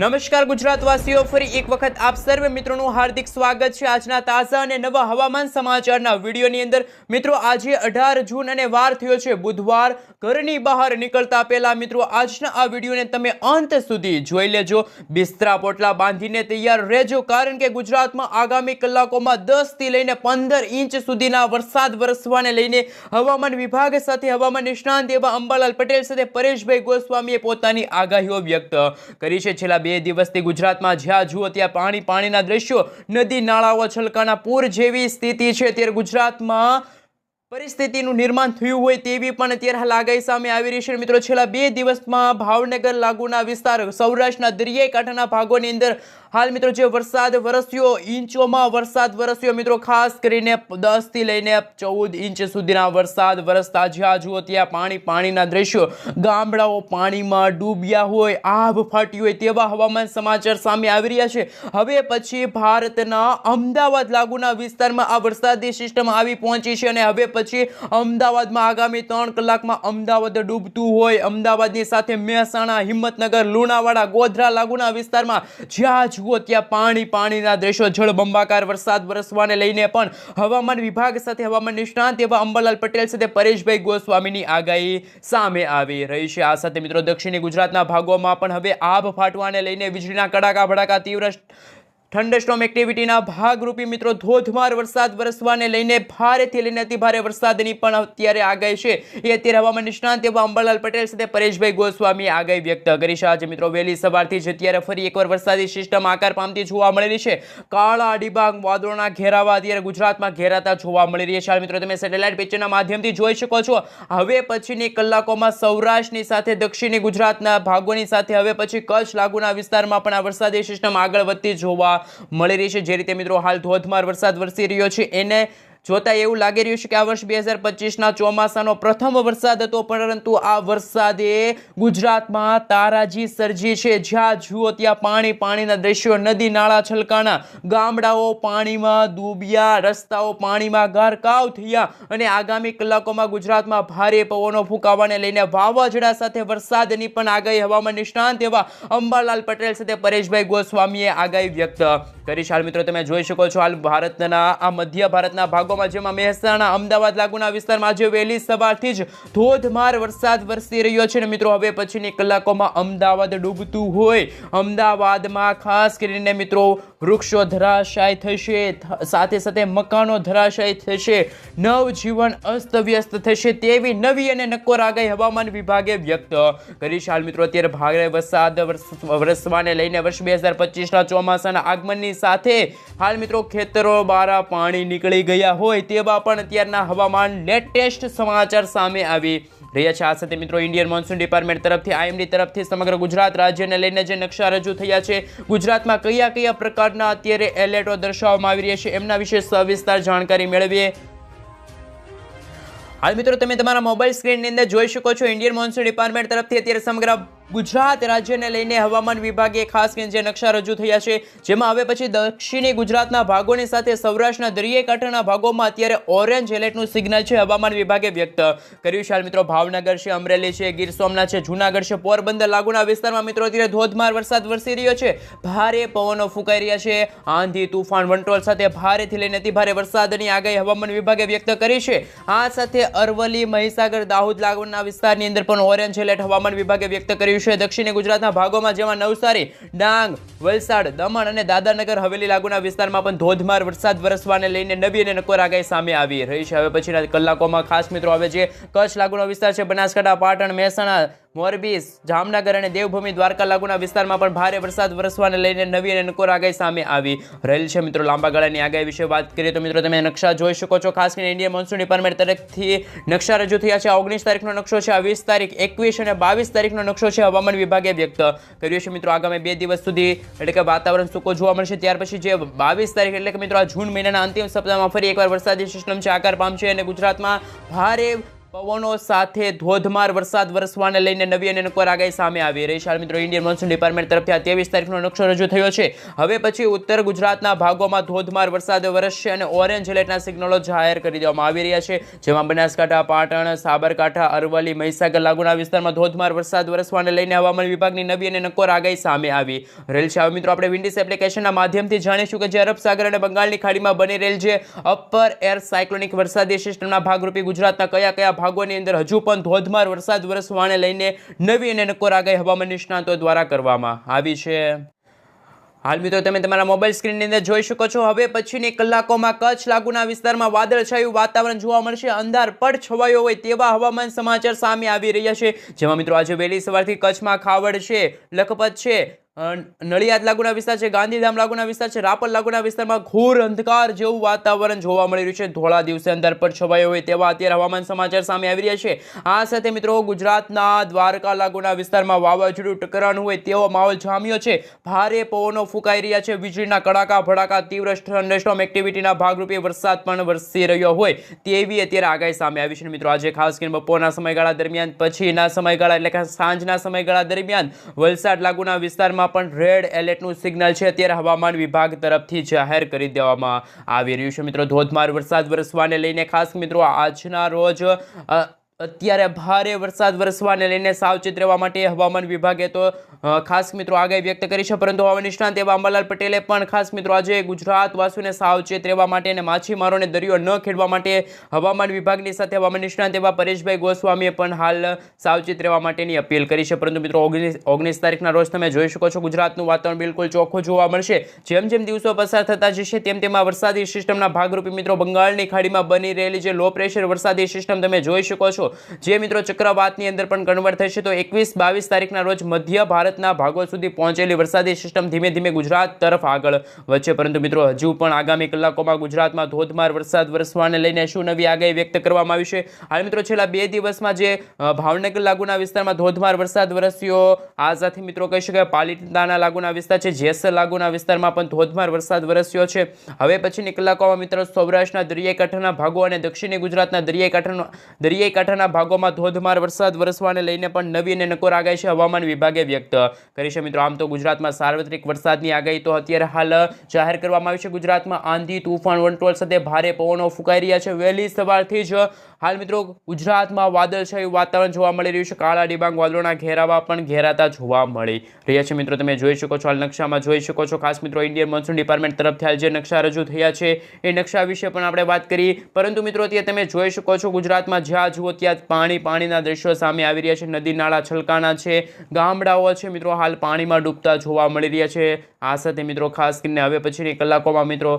નમસ્કાર ગુજરાતવાસીઓ, ફરી એક વખત આપ સર્વે મિત્રોનું હાર્દિક સ્વાગત છે આજના તાજા અને નવા હવામાન સમાચારના વિડીયોની અંદર. મિત્રો, આજે અઢાર જૂન અને વાર થયો છે. બુધવાર ઘરની બહાર નીકળતા પહેલા મિત્રો, આજના આ વિડીયોને તમે અંત સુધી જોઈ લેજો. બિસ્તરા પોટલા બાંધીને તૈયાર રહેજો, કારણ કે ગુજરાતમાં આગામી કલાકોમાં દસથી લઈને પંદર ઇંચ સુધીના વરસાદ વરસવાને લઈને હવામાન વિભાગ સાથે હવામાન નિષ્ણાંત એવા અંબાલાલ પટેલ સાથે પરેશભાઈ ગોસ્વામીએ પોતાની આગાહીઓ વ્યક્ત કરી છે. છેલ્લા બે દિવસથી ગુજરાતમાં જ્યાં જુઓ ત્યાં પાણી પાણીના દ્રશ્યો, નદી નાળાઓ, છલકાના પૂર જેવી સ્થિતિ છે. ત્યારે ગુજરાતમાં પરિસ્થિતિનું નિર્માણ થયું હોય તેવી પણ અત્યારે હાલ સામે આવી રહી છે. મિત્રો, છેલ્લા બે દિવસમાં ભાવનગર લાગુના વિસ્તાર સૌરાષ્ટ્રના દરિયાઈ કાંઠાના ભાગોની અંદર હાલ મિત્રો જે વરસાદ વરસ્યો, ઇંચોમાં વરસાદ વરસ્યો, મિત્રો ખાસ કરીને દસથી લઈને ચૌદ ઇંચ સુધીના વરસાદ વરસતા જ્યાં જુઓ ત્યાં પાણી પાણીના દ્રશ્યો. ગામડાઓ પાણીમાં ડૂબ્યા હોય, આભ ફાટી હોય તેવા હવામાન સમાચાર સામે આવી રહ્યા છે. હવે પછી ભારતના અમદાવાદ લાગુના વિસ્તારમાં આ વરસાદી સિસ્ટમ આવી પહોંચી છે અને હવે પછી અમદાવાદમાં આગામી ત્રણ કલાકમાં અમદાવાદ ડૂબતું હોય. અમદાવાદની સાથે મહેસાણા, હિંમતનગર, લુણાવાડા, ગોધરા લાગુના વિસ્તારમાં જ્યાં જુઓ ત્યાં પાણી, પાણીના દ્રશ્યો જળબંબાકાર વરસાદ વરસવાને લઈને પણ હવામાન વિભાગ સાથે હવામાન નિષ્ણાંત એવા અંબાલાલ પટેલ સાથે પરેશભાઈ ગોસ્વામીની આગાહી સામે આવી રહી છે. આ સાથે મિત્રો દક્ષિણી ગુજરાતના ભાગોમાં પણ હવે આભ ફાટવાને લઈને વીજળીના કડાકા ભડાકા તીવ્ર થંડરસ્ટોમ એક્ટિવિટીના ભાગરૂપી મિત્રો, ધોધમાર વરસાદ વરસવાને લઈને ભારેથી લઈને અતિભારે વરસાદની પણ અત્યારે આગાહી છે. એ અત્યારે હવામાન નિષ્ણાંત એવા અંબાલાલ પટેલ સાથે પરેશભાઈ ગોસ્વામી આગાહી વ્યક્ત કરી છે. આજે મિત્રો વહેલી સવારથી જ અત્યારે ફરી એકવાર વરસાદી સિસ્ટમ આકાર પામતી જોવા મળેલી છે. કાળા ડિબાંગ વાદળોના ઘેરાવા અત્યારે ગુજરાતમાં ઘેરાતા જોવા મળી રહી છે. મિત્રો તમે સેટેલાઇટ પિક્ચરના માધ્યમથી જોઈ શકો છો. હવે પછીની કલાકોમાં સૌરાષ્ટ્રની સાથે, દક્ષિણી ગુજરાતના ભાગોની સાથે, હવે પછી કચ્છ લાગુના વિસ્તારમાં પણ આ વરસાદી સિસ્ટમ આગળ વધતી જોવા મળી રહી છે. જે રીતે મિત્રો હાલ ધોધમાર વરસાદ વરસી રહ્યો છે. એને જોતા એવું લાગી રહ્યું છે કે આ વર્ષ બે હજાર પચીસના ચોમાસાનો પ્રથમ વરસાદ હતો, પરંતુ આ વરસાદે ગુજરાતમાં તારાજી સર્જી છે. જ્યાં જુઓ ત્યાં પાણી, પાણીના દ્રશ્યો, નદી, નાળા છલકાણા, ગામડાઓ પાણીમાં ડૂબ્યા, રસ્તાઓ પાણીમાં ગારકાવ થયા અને આગામી કલાકોમાં ગુજરાતમાં ભારે પવનો ફૂંકાવાને લઈને વાવાઝોડા સાથે વરસાદની પણ આગાહી હવામાન નિષ્ણાંત એવા અંબાલાલ પટેલ સાથે પરેશભાઈ ગોસ્વામીએ આગાહી વ્યક્ત કરી. છે મિત્રો, તમે જોઈ શકો છો, હાલ ભારતના, આ મધ્ય ભારતના ભાગોમાં જેમાં મહેસાણા, અમદાવાદ લાગુના વિસ્તારમાં આજે વહેલી સવારથી જ ધોધમાર વરસાદ વરસી રહ્યો છે. અને મિત્રો, હવે પછીની કલાકોમાં અમદાવાદ ડૂબતું હોય. અમદાવાદમાં ખાસ કરીને મિત્રો, વૃક્ષો ધરાશાય થશે. સાથે સાથે મકાનો ધરાશાય થશે. નવજીવન અસ્તવ્યસ્ત થશે તેવી નવી અને નક્કોર આગાહી હવામાન વિભાગે વ્યક્ત કરી છે. હાલ મિત્રો, અત્યારે ભારે વરસાદ વરસ- વરસવાને લઈને વર્ષ બે હજાર પચીસના ચોમાસાના આગમનની સાથે હાલ મિત્રો, ખેતરો બારા પાણી નીકળી ગયા હોય તેવા પણ અત્યારના હવામાન લેટેસ્ટ સમાચાર સામે આવી રહ્યા છે. આ સાથે મિત્રો ઇન્ડિયન મોન્સૂન ડિપાર્ટમેન્ટ તરફથી, આઈએમડી તરફથી સમગ્ર ગુજરાત રાજ્યને લઈને જે નકશા રજૂ થયા છે, ગુજરાતમાં કયા કયા પ્રકારના અત્યારે એલર્ટો દર્શાવવામાં આવી રહ્યા છે એમના વિશે સવિસ્તાર જાણકારી મેળવીએ. હાલ મિત્રો તમે તમારા મોબાઈલ સ્ક્રીનની અંદર જોઈ શકો છો. ઇન્ડિયન મોન્સૂન ડિપાર્ટમેન્ટ તરફથી અત્યારે સમગ્ર ગુજરાત રાજ્યને લઈને હવામાન વિભાગે ખાસ કે જે નકશા રજૂ થયા છે, જેમાં હવે પછી દક્ષિણી ગુજરાતના ભાગોની સાથે સૌરાષ્ટ્રના દરિયાઈ ભાગોમાં અત્યારે ઓરેન્જ એલર્ટનું સિગ્નલ છે, હવામાન વિભાગે વ્યક્ત કર્યું છે. મિત્રો ભાવનગર છે, અમરેલી છે, ગીર સોમનાથ છે, જુનાગઢ છે, પોરબંદર, લાગુના વિસ્તારમાં મિત્રો અત્યારે ધોધમાર વરસાદ વરસી રહ્યો છે. ભારે પવનો ફૂંકાઈ રહ્યા છે. આંધી, તુફાન, વંટોળ સાથે ભારેથી લઈને અતિભારે વરસાદની આગાહી હવામાન વિભાગે વ્યક્ત કરી છે. આ સાથે અરવલ્લી, મહીસાગર, દાહોદ, લાગુના વિસ્તારની અંદર પણ ઓરેન્જ એલર્ટ હવામાન વિભાગે વ્યક્ત કર્યું છે દક્ષિણી ગુજરાતના ભાગોમાં જેમાં નવસારી, ડાંગ, વલસાડ, દમણ અને દાદાનગર હવેલી લાગુના વિસ્તારમાં પણ ધોધમાર વરસાદ વરસવાને લઈને નવી અને નકોર આગાહી સામે આવી રહી છે. હવે પછીના કલાકોમાં ખાસ મિત્રો આવે છે કચ્છ લાગુનો વિસ્તાર છે, બનાસકાંઠા, પાટણ, મહેસાણા મોરબી, જામનગર અને દેવભૂમિ દ્વારકા લાગુના વિસ્તારમાં પણ ભારે વરસાદ વરસવાને લઈને નવી અને નકોર આગાહી સામે આવી રહેલ છે. મિત્રો, લાંબા ગાળાની આગાહી વિશે વાત કરીએ તો મિત્રો, તમે નકશા જોઈ શકો છો. ખાસ કરીને ઇન્ડિયન મોન્સૂન ડિપાર્ટમેન્ટ તરફથી નકશા રજૂ થયા છે. ઓગણીસ તારીખનો નકશો છે. આ વીસ તારીખ એકવીસ અને બાવીસ તારીખનો નકશો છે. હવામાન વિભાગે વ્યક્ત કર્યો છે. મિત્રો, આગામી બે દિવસ સુધી એટલે કે વાતાવરણ સૂકો જોવા મળશે. ત્યાર પછી જે બાવીસ તારીખ એટલે કે મિત્રો, આ જૂન મહિનાના અંતિમ સપ્તાહમાં ફરી એકવાર વરસાદી સિસ્ટમ છે. આકાર પામશે અને ગુજરાતમાં ભારે પવનો સાથે ધોધમાર વરસાદ વરસવાને લઈને નવી અને નકોર આગાહી સામે આવી રહી છે. મિત્રો ઇન્ડિયન મોન્સૂન ડિપાર્ટમેન્ટ તરફથી આ ત્રેવીસ તારીખનો નકશો રજૂ થયો છે. હવે પછી ઉત્તર ગુજરાતના ભાગોમાં ધોધમાર વરસાદ વરસશે અને ઓરેન્જ એલર્ટના સિગ્નલો જાહેર કરી દેવામાં આવી રહ્યા છે. જેમાં બનાસકાંઠા, પાટણ, સાબરકાંઠા, અરવલ્લી, મહીસાગર લાગુના વિસ્તારમાં ધોધમાર વરસાદ વરસવાને લઈને હવામાન વિભાગની નવી અને નકોર આગાહી સામે આવી રહેલ છે. હવે મિત્રો, આપણે વિન્ડિસ એપ્લિકેશનના માધ્યમથી જાણીશું કે જે અરબ સાગર અને બંગાળની ખાડીમાં બની રહેલ જે અપર એર સાયક્લોનિક વરસાદી સિસ્ટમના ભાગરૂપે ગુજરાતના કયા કયા ભાગોની અંદર હજુ પણ ધોધમાર વરસાદ વરસવાને લઈને નવી અને નકોર આગાહી હવામાન નિષ્ણાતો દ્વારા કરવામાં આવી છે. હાલ મિત્રો, તમે તમારા મોબાઈલ સ્ક્રીનની અંદર જોઈ શકો છો. હવે પછીની કલાકોમાં કચ્છ લાગુના વિસ્તારમાં વાદળછાયું વાતાવરણ જોવા મળશે. અંધાર, પડ, છવાયો હોય તેવા હવામાન સમાચાર સામે આવી રહ્યા છે. જેમાં મિત્રો, આજે વહેલી સવારથી કચ્છમાં ખાવડ છે, લખપત છે નડિયાદ લાગુના વિસ્તાર છે, ગાંધીધામ લાગુના વિસ્તાર છે, રાપર લાગુના વિસ્તારમાં ઘોર અંધકાર જેવું વાતાવરણ જોવા મળી રહ્યું છે. ધોળા દિવસે અંદર પર છવાયો હોય તેવા અત્યારે હવામાન સમાચાર સામે આવી રહ્યા છે. આ સાથે મિત્રો ગુજરાતના દ્વારકા લાગુના વિસ્તારમાં વાવાઝોડું ટકરાનું હોય તેવો માહોલ જામ્યો છે. ભારે પવનો ફૂંકાઈ રહ્યા છે. વીજળીના કડાકા ભડાકા તીવ્ર થંડરસ્ટોમ એક્ટિવિટીના ભાગરૂપે વરસાદ પણ વરસી રહ્યો હોય તેવી અત્યારે આગાહી સામે આવી છે. મિત્રો, આજે ખાસ કરીને બપોરના સમયગાળા દરમિયાન, પછીના સમયગાળા એટલે કે સાંજના સમયગાળા દરમિયાન વલસાડ લાગુના વિસ્તારમાં પણ રેડ એલર્ટનું સિગ્નલ છે. અત્યારે હવામાન વિભાગ તરફથી જાહેર કરી દેવામાં આવી રહ્યું છે. મિત્રો, ધોધમાર વરસાદ વરસવાને લઈને ખાસ મિત્રો, આજના રોજ અત્યારે ભારે વરસાદ વરસવાને લઈને સાવચેત રહેવા માટે હવામાન વિભાગે તો ખાસ મિત્રો આગાહી વ્યક્ત કરી છે, પરંતુ હવે નિષ્ણાંત એવા અંબાલાલ પટેલે પણ ખાસ મિત્રો આજે ગુજરાતવાસીઓને સાવચેત રહેવા માટે અને માછીમારોને દરિયો ન ખેડવા માટે હવામાન વિભાગની સાથે હવામાન નિષ્ણાંત એવા પરેશભાઈ ગોસ્વામીએ પણ હાલ સાવચેત રહેવા માટેની અપીલ કરી છે. પરંતુ મિત્રો ઓગણીસ ઓગણીસ તારીખના રોજ તમે જોઈ શકો છો, ગુજરાતનું વાતાવરણ બિલકુલ ચોખ્ખું જોવા મળશે. જેમ જેમ દિવસો પસાર થતા જશે, તેમ તેમ વરસાદી સિસ્ટમના ભાગરૂપે મિત્રો બંગાળની ખાડીમાં બની રહેલી જે લો પ્રેશર વરસાદી સિસ્ટમ તમે જોઈ શકો છો. જે મિત્રો ચક્રવાતની અંદર પણ કન્વર્ટ થશે, તો એકવીસ બાવીસ તારીખના રોજ મધ્ય ભારતના ભાગો સુધી પહોંચેલી વરસાદી સિસ્ટમ ધીમે ધીમે ગુજરાત તરફ આગળ વધશે. પરંતુ મિત્રો, હજુ પણ આગામી કલાકોમાં ગુજરાતમાં ધોધમાર વરસાદ વરસવાને લઈને શું નવી આગાહી વ્યક્ત કરવામાં આવી છે? હાલ મિત્રો, છેલ્લા બે દિવસમાં જે ભાવનગર લાગુના વિસ્તારમાં ધોધમાર વરસાદ વરસ્યો આ સાથે મિત્રો કહી શકાય પાલિતાના લાગુના વિસ્તાર છે, જેસર લાગુના વિસ્તારમાં પણ ધોધમાર વરસાદ વરસ્યો છે. હવે પછીની કલાકોમાં મિત્રો, સૌરાષ્ટ્રના દરિયાઈ કાંઠાના ભાગો અને દક્ષિણી ગુજરાતના દરિયાઈ કાંઠાનો દરિયાઈ કાંઠાના ભાગોમાં ધોધમાર વરસાદ વરસવાને લઈને પણ નવી અને નકોર આગાહી છે હવામાન વિભાગે વ્યક્ત. કરી છે મિત્રો. આમ તો ગુજરાતમાં સાર્વત્રિક વરસાદની આગાહી તો અત્યારે હાલ જાહેર કરવામાં આવી છે. ગુજરાતમાં આંધી, તુફાન વંટોળ સાથે ભારે પવનો ફૂંકાઈ રહ્યા છે. વહેલી સવારથી જ હાલ મિત્રો, ગુજરાતમાં વાદળછાયું વાતાવરણ જોવા મળી રહ્યું છે. કાળા ડિબાંગ વાદળોના ઘેરાવા પણ ઘેરાતા જોવા મળી રહ્યા છે. મિત્રો, તમે જોઈ શકો છો, હાલ નકશામાં જોઈ શકો છો. ખાસ મિત્રો ઇન્ડિયન મોન્સૂન ડિપાર્ટમેન્ટ તરફથી હાલ જે નકશા રજૂ થયા છે, એ નકશા વિશે પણ આપણે વાત કરી. પરંતુ મિત્રો, અત્યારે તમે જોઈ શકો છો, ગુજરાતમાં જ્યાં જુઓ ત્યાં પાણી, પાણીના દ્રશ્યો સામે આવી રહ્યા છે. નદી, નાળા છલકાણા છે, ગામડાઓ છે. મિત્રો, હાલ પાણીમાં ડૂબતા જોવા મળી રહ્યા છે. આ સાથે મિત્રો, ખાસ કરીને હવે પછીની કલાકોમાં મિત્રો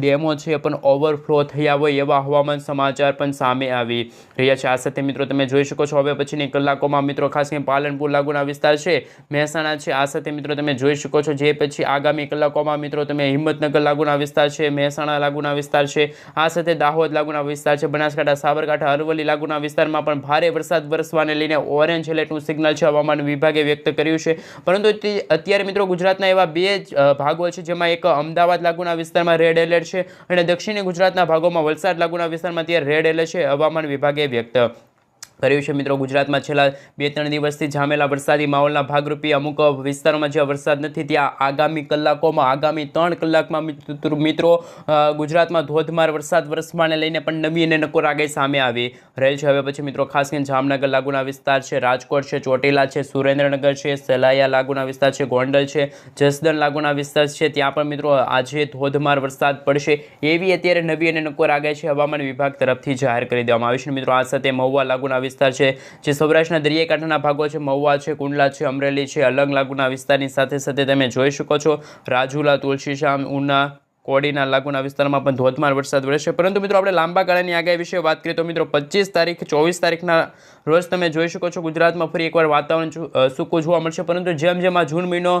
ડેમો છે પણ ઓવરફ્લો થયા હોય એવા હવામાન સમાચાર પણ સામે આવી રહ્યા છે. આ સાથે મિત્રો તમે જોઈ શકો છો, હવે પછીની કલાકોમાં મિત્રો ખાસ કરીને પાલનપુર લાગુના વિસ્તાર છે, મહેસાણા છે. આ સાથે મિત્રો તમે જોઈ શકો છો, જે પછી આગામી કલાકોમાં મિત્રો તમે હિંમતનગર લાગુના વિસ્તાર છે, મહેસાણા લાગુના વિસ્તાર છે, આ સાથે દાહોદ લાગુના વિસ્તાર છે, બનાસકાંઠા, સાબરકાંઠા, અરવલ્લી લાગુના વિસ્તારમાં પણ ભારે વરસાદ વરસવાને લઈને ઓરેન્જ એલર્ટનું સિગ્નલ છે, હવામાન વિભાગે વ્યક્ત કર્યું છે. પરંતુ અત્યારે મિત્રો ગુજરાતના એવા બે ભાગો છે, જેમાં એક અમદાવાદ લાગુના વિસ્તારમાં રેડ એલર્ટ છે અને દક્ષિણ ગુજરાતના ભાગોમાં વલસાડ લાગુના વિસ્તારમાં અત્યારે રેડ એલર્ટ છે. હવામાન વિભાગે વ્યક્ત કર્યું છે. મિત્રો, ગુજરાતમાં છેલ્લા બે ત્રણ દિવસથી જામેલા વરસાદી માહોલના ભાગરૂપે અમુક વિસ્તારોમાં જ્યાં વરસાદ નથી, ત્યાં આગામી કલાકોમાં, આગામી ત્રણ કલાકમાં મિત્રો ગુજરાતમાં ધોધમાર વરસાદ વરસવાને લઈને પણ નવી અને નકોર આગાહી સામે આવી રહેલ છે. હવે પછી, મિત્રો, ખાસ કરીને જામનગર લાગુના વિસ્તાર છે, રાજકોટ છે, ચોટીલા છે, સુરેન્દ્રનગર છે, સલાયા લાગુના વિસ્તાર છે, ગોંડલ છે, જસદણ લાગુના વિસ્તાર છે. ત્યાં પણ, મિત્રો, આજે ધોધમાર વરસાદ પડશે એવી અત્યારે નવી અને નકોર આગાહી છે હવામાન વિભાગ તરફથી જાહેર કરી દેવામાં આવી છે. મિત્રો, આ સાથે મહુવા લાગુના વિસ્તાર છે. જે સૌરાષ્ટ્રના દરિયાકાંઠાના ભાગો છે, મહુવા છે, કુંડલા છે, અમરેલી છે, અલંગ લાગુના વિસ્તારની સાથે સાથે તમે જોઈ શકો છો. રાજુલા તુલસીશ્યામ ઉના કોડીના લાગુના વિસ્તારમાં પણ ધોધમાર વરસાદ વરસશે પરંતુ મિત્રો આપણે લાંબા ગાળાની આગાહી વિશે વાત કરીએ તો મિત્રો પચીસ તારીખ, ચોવીસ તારીખના રોજ તમે જોઈ શકો છો ગુજરાતમાં ફરી એકવાર વાતાવરણ સૂકું જોવા મળશે. પરંતુ જેમ જેમ આ જૂન મહિનો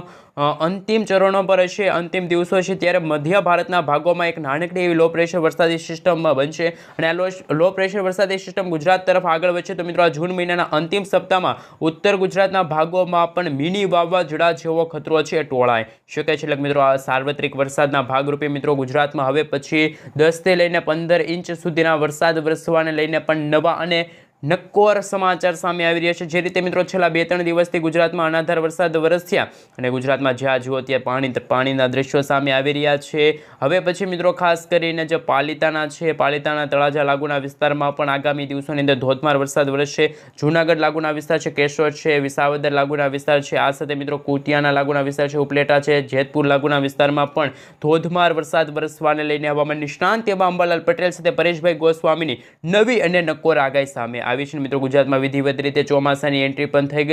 અંતિમ ચરણો પર હશે, અંતિમ દિવસો છે ત્યારે મધ્ય ભારતના ભાગોમાં એક નાનકડી એવી લો પ્રેશર વરસાદી સિસ્ટમ બનશે. અને આ લો લો પ્રેશર વરસાદી સિસ્ટમ ગુજરાત તરફ આગળ વધશે, તો મિત્રો આ જૂન મહિનાના અંતિમ સપ્તાહમાં ઉત્તર ગુજરાતના ભાગોમાં પણ મિની વાવાઝોડા જેવો ખતરો છે, ટોળાય. શકે છે? એટલે મિત્રો આ સાર્વત્રિક વરસાદના ભાગરૂપે મિત્રો, ગુજરાતમાં હવે પછી દસથી લઈને પંદર ઇંચ સુધીના વરસાદ વરસવાને લઈને પણ નવા અને નક્કોર સમાચાર સામે આવી રહ્યા છે. જે રીતે મિત્રો છેલ્લા બે ત્રણ દિવસથી ગુજરાતમાં અનાધાર વરસાદ વરસ્યા અને ગુજરાતમાં જ્યાં જુઓ ત્યાં પાણી પાણીના દ્રશ્યો સામે આવી રહ્યા છે. હવે પછી મિત્રો ખાસ કરીને જે પાલિતાના છે પાલિતાના તળાજા લાગુના વિસ્તારમાં પણ આગામી દિવસોની અંદર ધોધમાર વરસાદ વરસશે. જૂનાગઢ લાગુના વિસ્તાર છે, કેશોદ છે, વિસાવદર લાગુના વિસ્તાર છે, આ સાથે મિત્રો કુતિયાના લાગુના વિસ્તાર છે, ઉપલેટા છે, જેતપુર લાગુના વિસ્તારમાં પણ ધોધમાર વરસાદ વરસવાને લઈને હવામાન નિષ્ણાંત એવા અંબાલાલ પટેલ સાથે પરેશભાઈ ગોસ્વામીની નવી અને નક્કોર આગાહી સામે આવી છે મિત્રો ગુજરાતમાં વિધિવત રીતે ચોમાસાની એન્ટ્રી પણ થઈ ગઈ